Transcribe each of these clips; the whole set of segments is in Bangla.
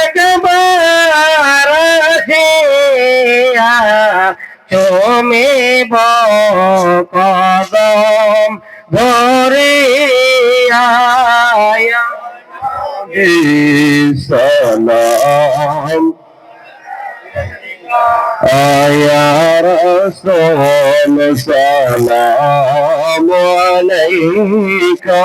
একবার আসিয়া তুমি কদম ধরিয়া সালাম। আয়া রসুল সালাম আলাইকা।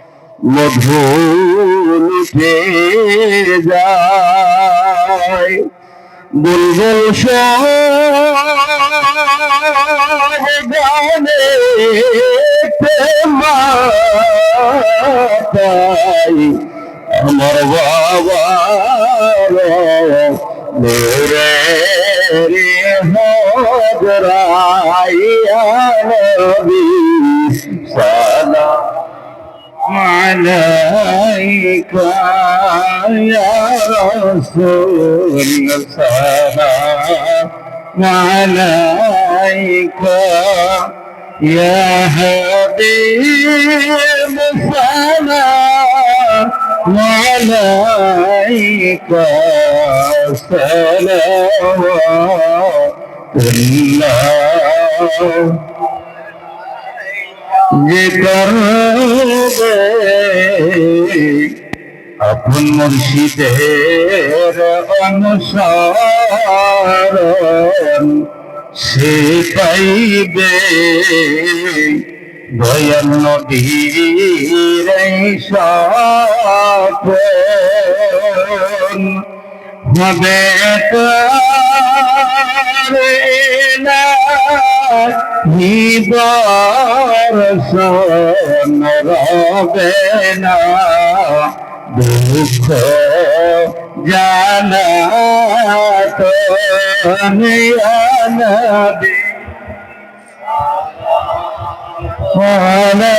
মধুলুটে যায় বুলবুল গানে মাতাই আমার বাবা রে হজরাইয়া নবী সালাম। عليك يا رسول سلام عليك يا حبيب سلام عليك صلوات الله যে করবে আপন মুর্শিদের অনুসরণ সে পাইবে। দয়াল নদীর সপন হবে তারে নিবর্ষণ রবে না দুঃখ জানা তনিয়ানবি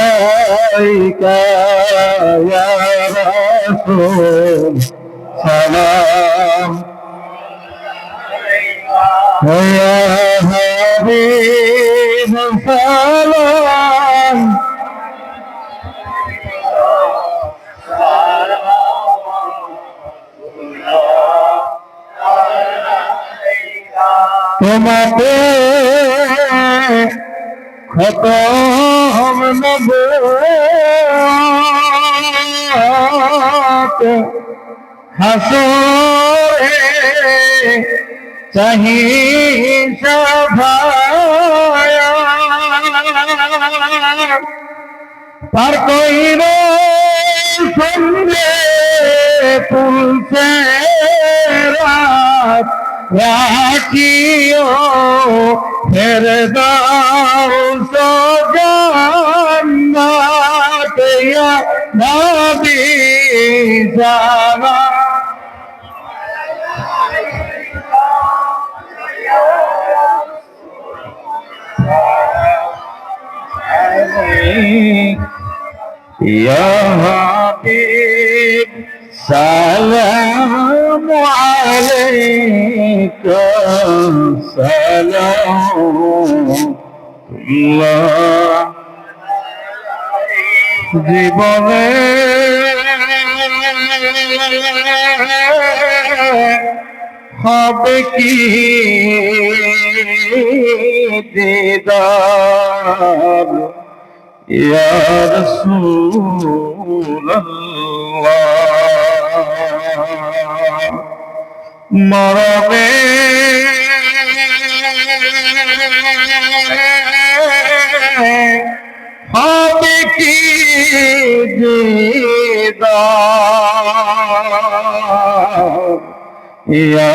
আলাইকা ইয়া রাসূল সালাম আলাইকা يا حبيب سلام তোমাকে খতম নবুয়ত হাসরে চাহি সভায়া পার কইর সন্ধ্যে তুলছে রাত রাখিও ফের দাও সজান্নাত ইয়া নবী জানা يا حبيب سلام عليك سلام الله জীবনে হবে কি দিদার يا رسول الله মরবে হবে কি দিদার يا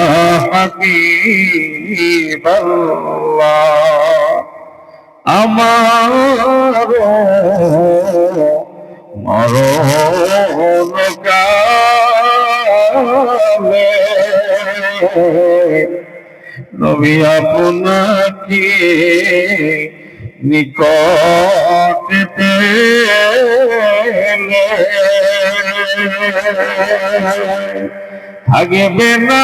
حبيب الله আমার মরণ নামে নবী আপনাকে নিকট থাকবে না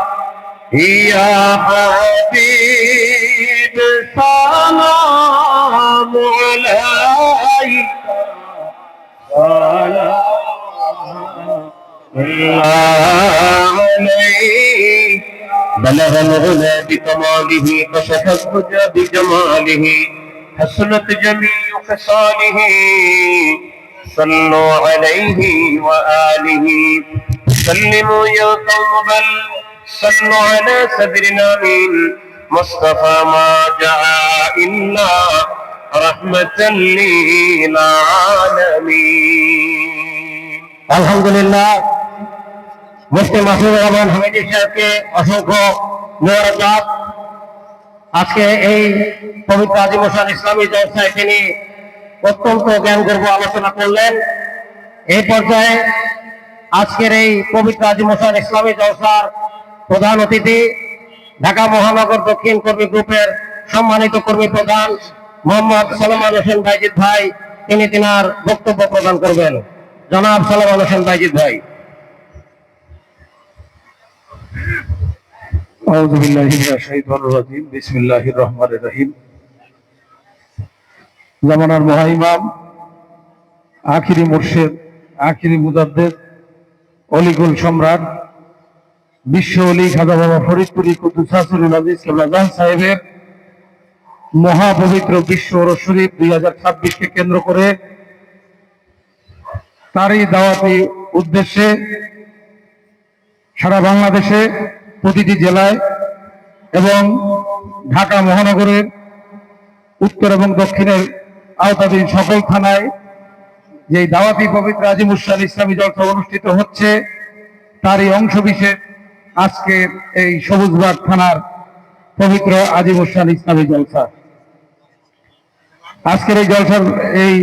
يا حبيب سلام عليك سلام عليك بلغ الغنى بكماله كشف الهدى بجماله حسنت جميع خصاله صلوا عليه وآله سلموا يا قوم بل صلوا على صدرنا من مصطفى ما دعا إلا رحمة للعالمين আলহামদুলিল্লাহ মুফতি মাসুদ রহমান হামিদি সাহেবকে অসংখ্য মোবারকবাদ আজকে এই পবিত্র আজিমসান ইসলামী জলসায় তিনি অত্যন্ত জ্ঞান গর্ব আলোচনা করলেন এই পর্যায়ে আজকের এই পবিত্র আজিমসান ইসলামী জলসার প্রধান অতিথি ঢাকা মহানগর দক্ষিণ কর্মী গ্রুপের সম্মানিত কর্মী প্রধান মোহাম্মদ সালমান হোসেন বাইজিদ ভাই তিনি তিনার বক্তব্য প্রদান করবেন জনাব সালমান হোসেন বাইজিদ ভাই أعوذ بالله من الشيطان الرجيم بسم الله الرحمن الرحيم জামানার মহাইমাম আখিরি মুর্শেদ আখিরি মুজাদ্দেদ অলিগুল সম্রাট বিশ্ব খাজা বাবা ফরিদপুরি সাহেবের মহাপবিত্র বিশ্ব ওরস শরীফ দুই হাজার ছাব্বিশকে কেন্দ্র করে তারই দাওয়াতি উদ্দেশ্যে সারা বাংলাদেশে প্রতিটি জেলায় এবং ঢাকা মহানগরের উত্তর এবং দক্ষিণের আওতাধীন সকল থানায় যে দাওয়াতি পবিত্র আজিমুসান ইসলামী জলসা অনুষ্ঠিত হচ্ছে, তারই অংশ বিশেষ আজকের এই সবুজবাগ থানার পবিত্র আজিমুসান ইসলামী জলসা। আজকের এই জলসার এই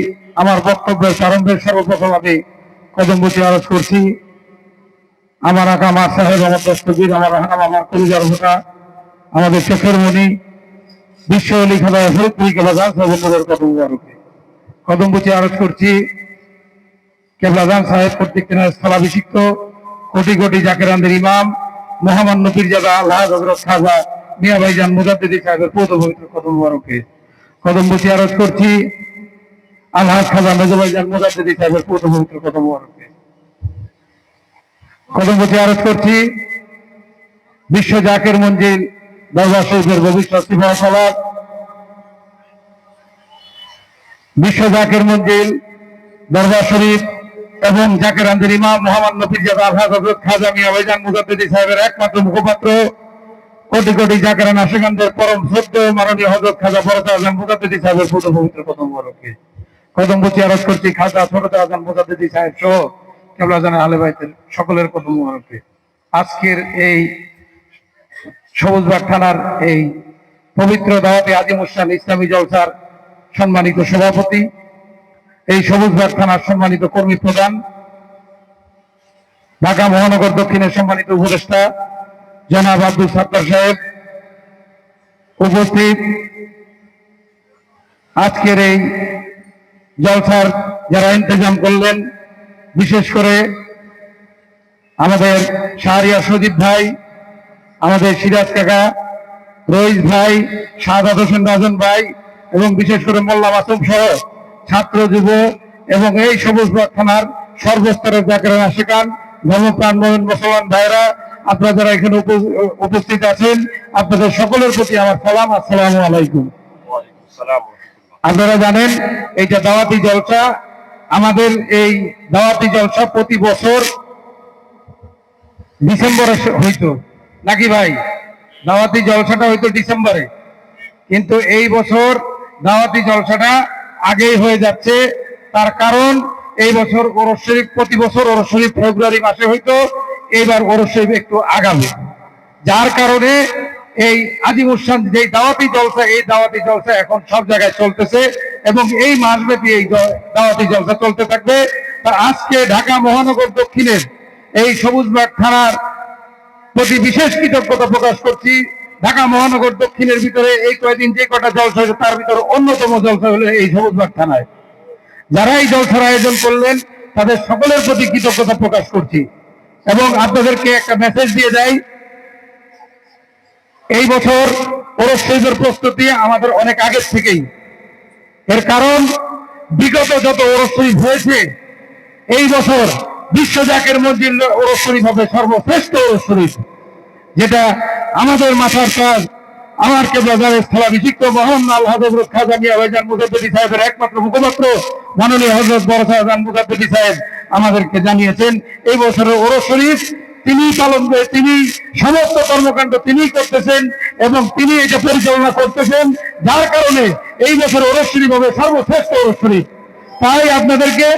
আমার বক্তব্যের প্রারম্ভের সর্বপ্রথম আমি কদমবতী আরজ করছি। আমার আকা আমার সাহেব, আমার দস্তগীর, আমার রাহানাম, আমার কলিজার ভোটা আমাদের শেখের মণি, বিশ্ব অলি খেলা ফরিদপুরি গান বন্ধুদের কদম মুবারকে। কদম বুচি আরজ করছি, কেবলাজান সাহেব কর্তৃক স্থলাভিষিক্ত, কোটি কোটি জাকেরানদের ইমাম মহামান্য পীরজাদা, আল্লাহ হজরত খাজা মিয়া ভাইজান মুজাদ্দিদি সাহেবের পৌধ পবিত্র কদম মুবারকে। কদম বুচি আরজ করছি, আল্লাহ খাজা মেজো ভাইজান মুজাদ্দিদি সাহেবের পৌধ পবিত্র কদম মুবারকে। কদমপতি আরজ করছি, বিশ্ব জাকের মঞ্জিল, দরবার শরীফের ভবিষ্যৎ সিফা সালাদ বিশ্ব জাকের মঞ্জিল, দরবার শরীফ এবং জাকের আন্দির ইমাম মোহাম্মদ নফির আলহাজ হজরত খাজা সাহেবের একমাত্র মুখপাত্র। কোটি কোটি জাকেরান আশেখানদের পরম সত্য মাননীয় হজরত খাজা বরতা আজম মুজাদ্দিদি সাহেবের পুত্র পবিত্র কদম বরকে কদম বুচি আরজ করছি খাজা ছোটতা আজম মুজাদ্দিদি সাহেব সহ কেবলা জানা আলে ভাইদের সকলের কদম মুবারকে। আজকের এই সবুজবাগ থানার এই পবিত্র দাওয়াতে আজিমুসান ইসলামী জলসার সম্মানিত সভাপতি এই সবুজবাগ থানার সম্মানিত কর্মী প্রধান, ঢাকা মহানগর দক্ষিণের সম্মানিত উপদেষ্টা জনাব আব্দুল সাত্তার সাহেব উপস্থিত। আজকের এই জলসার যারা ইন্তজাম করলেন, বিশেষ করে আমাদের শাহরিয়া সজীব ভাই, আমাদের সিরাজ কাকা, রইস ভাই শাহাদ হোসেন রাজন ভাই এবং বিশেষ করে মোল্লা মাসুম সহ ছাত্র যুব এবং এই সবুজ থানার সর্বস্তরের জাকেরান আশেকান ধর্মপ্রাণ মুসলমান ভাইরা আপনারা যারা এখানে উপ- উপস্থিত আছেন, আপনাদের সকলের প্রতি আমার সালাম, আসসালামু আলাইকুম। আপনারা জানেন, এইটা দাওয়াতি জলসা। আমাদের এই দাওয়াতি জলসা প্রতি বছর ডিসেম্বরে হইতো। নাকি ভাই? দাওয়াতি জলসাটা হইতো ডিসেম্বরে। কিন্তু এই বছর দাওয়াতি জলসাটা আগেই হয়ে যাচ্ছে। তার কারণ, এই বছর ওরস শরীফ, প্রতি বছর ওরস শরীফ ফেব্রুয়ারি মাসে হইতো, এইবার ওরস শরীফ একটু আগামী। যার কারণে এই আজিমুসান যে দাওয়াতি জলসা, এই দাওয়াতি জলসা এখন সব জায়গায় চলতেছে এবং এই মাসব্যাপী এই দাওয়াতি জলসা চলতে থাকবে। তা আজকে ঢাকা মহানগর দক্ষিণের এই সবুজবাগ থানার প্রতি বিশেষ কৃতজ্ঞতা প্রকাশ করছি। ঢাকা মহানগর দক্ষিণের ভিতরে এই কয়েকদিন যে কটা জলসা হয়েছে তার ভিতরে অন্যতম জলসা হলো এই সবুজবাগ থানায়। যারা এই জলসার আয়োজন করলেন, তাদের সকলের প্রতি কৃতজ্ঞতা প্রকাশ করছি। এবং আপনাদেরকে একটা মেসেজ দিয়ে দেয় এই বছর ওরস প্রস্তুতি আমাদের অনেক আগের থেকেই। এর কারণ, বিগত যত ওরস হয়েছে, এই বছর বিশ্ব জাকের মন্দির ওরস শরীফ হবে সর্বশ্রেষ্ঠ ওরস শরীফ। যেটা আমাদের মাথার কাজ আমার কেবলাজারের স্থলাভিষিক্ত মহান আল্লাহ হজরত খাজা মিয়া ভাইজান মুজাদ্দিদি সাহেবের একমাত্র মুখপাত্র মাননীয় হজরত বড় সাহেবান মুজাদ্দিদি সাহেব আমাদেরকে জানিয়েছেন, এই বছরের ওরস শরীফ তিনি পালন করে, তিনি সমস্ত কর্মকাণ্ড তিনি করতেছেন এবং তিনি এটা পরিচালনা করতেছেন, যার কারণে এই বছর ওরস শরীফ হবে সর্বশ্রেষ্ঠ ওরস শরীফ। তাই আপনাদেরকে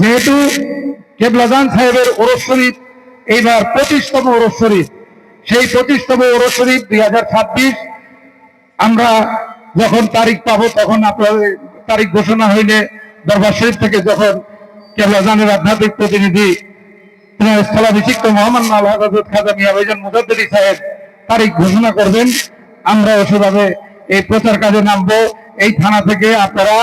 যেহেতু কেবলাজান সাহেবের ওরস শরীফ, এইবার পঁচিশতম ওরস শরীফ। সেই পঁচিশতম ওরস শরীফ দুই হাজার ছাব্বিশ, আমরা যখন তারিখ পাবো তখন আপনাদের তারিখ ঘোষণা হইলে দরবার শরীফ থেকে যখন কেবলাজানের আধ্যাত্মিক প্রতিনিধি স্থলাভিষিক্ত মোহাম্মদ আল্লাহ খাজা মিয়া ভাইজান মুজাদ্দি সাহেব তারিখ ঘোষণা করবেন আমরা সেভাবে এই প্রচার কাজে নামবো। এই থানা থেকে আপনারা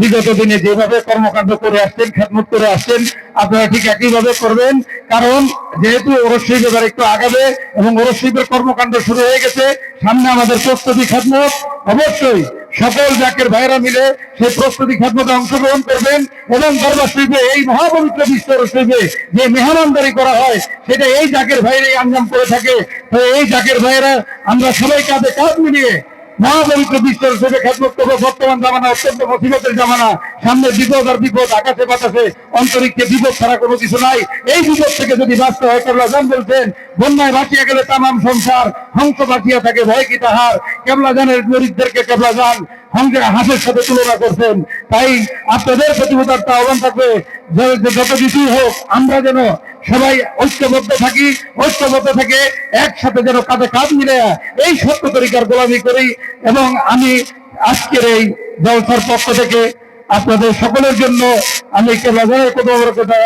বিগত দিনে যেভাবে কর্মকাণ্ড করে আসছেন, খেদমত করে আসছেন, আপনারা ঠিক একইভাবে করবেন। কারণ যেহেতু ওরশিব এবার একটু আগাবে এবং ওরশিবের কর্মকাণ্ড শুরু হয়ে গেছে, সামনে আমাদের প্রস্তুতি, খেদমত অবশ্যই সকল জাকের ভাইরা মিলে সে প্রস্তুতি খেদমতে অংশগ্রহণ করবেন এবং দরবার শরীফে, এই মহাপবিত্র বিশ্ব শরীফে যে মেহমানদারি করা হয়, সেটা এই জাকের ভাইরাই আঞ্জাম করে থাকে। তো এই জাকের ভাইরা আমরা সবাই কাঁধে কাঁধ মিলিয়ে মহাপবিত্র বিশ্ব শরীফে খেদমত করব বর্তমান জামানা অত্যন্ত মুসিবতের জামানা। সামনে বিপদ আর বিপদ, আকাশে বাতাসে, অন্তরিক্ষে বিপদ ছাড়া কোনো কিছু নাই। এই বিপদ থেকে যদি বাঁচতে হয়, কেবলা জান বলছেন, বন্যায় ভাসিয়া গেলে তামাম সংসার হংস ভাসিয়া থাকে, ভয় কি তাহার? কেবলা জানের গরিবদেরকে কেবলা জান হংসে হাঁসের সাথে তুলনা করছেন। তাই আপনাদের প্রতিভূতার আহ্বান থাকবে যত কিছুই হোক, আমরা যেন সবাই ঐক্যবদ্ধ থাকি, ঐক্যবদ্ধ থেকে একসাথে যেন কাঁধে কাঁধ মিলে এই সত্য তরিকার গোলামি করি এবং আমি আজকের এই জলসার পক্ষ থেকে আপনাদের সকলের জন্য আমি কেবলাজারের কোথাও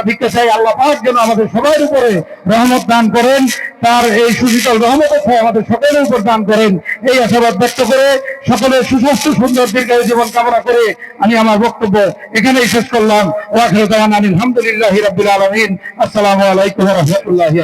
ভিক্ষা চাই, আল্লাহ পাক যেন আমাদের সবার উপরে রহমত দান করেন, তার এই সুশীতল রহমত আমাদের সকলের উপর দান করেন। এই আশাবাদ ব্যক্ত করে সকলের সুস্বাস্থ্য, সুন্দর, দীর্ঘায়ু জীবন কামনা করে আমি আমার বক্তব্য এখানেই শেষ করলাম। ওয়াখির দাওয়ান আলহামদুলিল্লাহ রাব্বিল আলামিন। আসসালামু আলাইকুম রাহমাতুল্লাহি